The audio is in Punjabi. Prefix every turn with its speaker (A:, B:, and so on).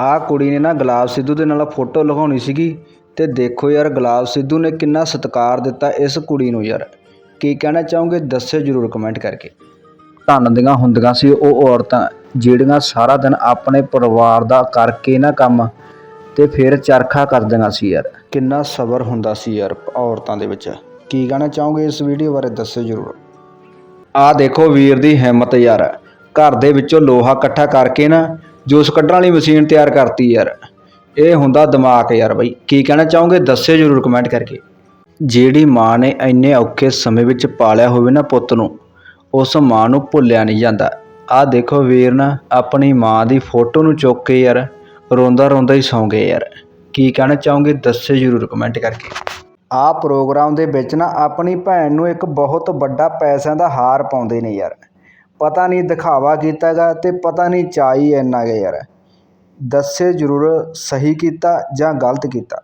A: ਆਹ ਕੁੜੀ ਨੇ ਨਾ ਗੁਲਾਬ ਸਿੱਧੂ ਦੇ ਨਾਲ ਫੋਟੋ ਲਗਾਉਣੀ ਸੀਗੀ ਤੇ ਦੇਖੋ ਯਾਰ ਗੁਲਾਬ ਸਿੱਧੂ ਨੇ ਕਿੰਨਾ ਸਤਿਕਾਰ ਦਿੱਤਾ ਇਸ ਕੁੜੀ ਨੂੰ ਯਾਰ। ਕੀ ਕਹਿਣਾ ਚਾਹੋਗੇ ਦੱਸਿਓ ਜਰੂਰ ਕਮੈਂਟ ਕਰਕੇ। ਧੰਨ ਦੀਆਂ ਹੁੰਦੀਆਂ ਸੀ ਉਹ ਔਰਤਾਂ ਜਿਹੜੀਆਂ ਸਾਰਾ ਦਿਨ ਆਪਣੇ ਪਰਿਵਾਰ ਦਾ ਕਰਕੇ ਨਾ ਕੰਮ ਤੇ ਫਿਰ ਚਰਖਾ ਕਰਦੀਆਂ ਸੀ ਯਾਰ। ਕਿੰਨਾ ਸਬਰ ਹੁੰਦਾ ਸੀ ਯਾਰ ਔਰਤਾਂ ਦੇ ਵਿੱਚ। ਕੀ ਕਹਿਣਾ ਚਾਹੋਗੇ ਇਸ ਵੀਡੀਓ ਬਾਰੇ ਦੱਸਿਓ ਜਰੂਰ। ਆਹ ਦੇਖੋ ਵੀਰ ਦੀ ਹਿੰਮਤ ਯਾਰ। ਘਰ ਦੇ ਵਿੱਚੋਂ ਲੋਹਾ ਇਕੱਠਾ ਕਰਕੇ ਨਾ ਜੂਸ ਕੱਢਣ ਵਾਲੀ ਮਸ਼ੀਨ ਤਿਆਰ ਕਰਤੀ ਯਾਰ। ਇਹ ਹੁੰਦਾ ਦਿਮਾਗ ਯਾਰ ਬਈ। ਕੀ ਕਹਿਣਾ ਚਾਹੋਗੇ? ਦੱਸਿਓ ਜਰੂਰ ਕਮੈਂਟ ਕਰਕੇ। ਜਿਹੜੀ ਮਾਂ ਨੇ ਇੰਨੇ ਔਖੇ ਸਮੇਂ ਵਿੱਚ ਪਾਲਿਆ ਹੋਵੇ ਨਾ ਪੁੱਤ ਨੂੰ, ਉਸ ਮਾਂ ਨੂੰ ਭੁੱਲਿਆ ਨਹੀਂ ਜਾਂਦਾ। ਆਹ ਦੇਖੋ ਵੀਰ ਨਾ, ਆਪਣੀ ਮਾਂ ਦੀ ਫੋਟੋ ਨੂੰ ਚੁੱਕ ਕੇ ਯਾਰ, ਰੋਂਦਾ ਰੋਂਦਾ ਹੀ ਸੌਂ ਗਏ ਯਾਰ। ਕੀ ਕਹਿਣਾ ਚਾਹੋਗੇ? ਦੱਸਿਓ ਜਰੂਰ ਕਮੈਂਟ ਕਰਕੇ। ਆਹ ਪ੍ਰੋਗਰਾਮ ਦੇ ਵਿੱਚ ਨਾ ਆਪਣੀ ਭੈਣ ਨੂੰ ਇੱਕ ਬਹੁਤ ਵੱਡਾ ਪੈਸਿਆਂ ਦਾ ਹਾਰ ਪਾਉਂਦੇ ਨੇ ਯਾਰ। ਪਤਾ ਨਹੀਂ ਦਿਖਾਵਾ ਕੀਤਾ ਗਾ ਅਤੇ ਪਤਾ ਨਹੀਂ ਚਾਅ ਹੀ ਇੰਨਾ ਗਾ ਯਾਰ। ਦੱਸੇ ਜਰੂਰ ਸਹੀ ਕੀਤਾ ਜਾਂ ਗਲਤ ਕੀਤਾ।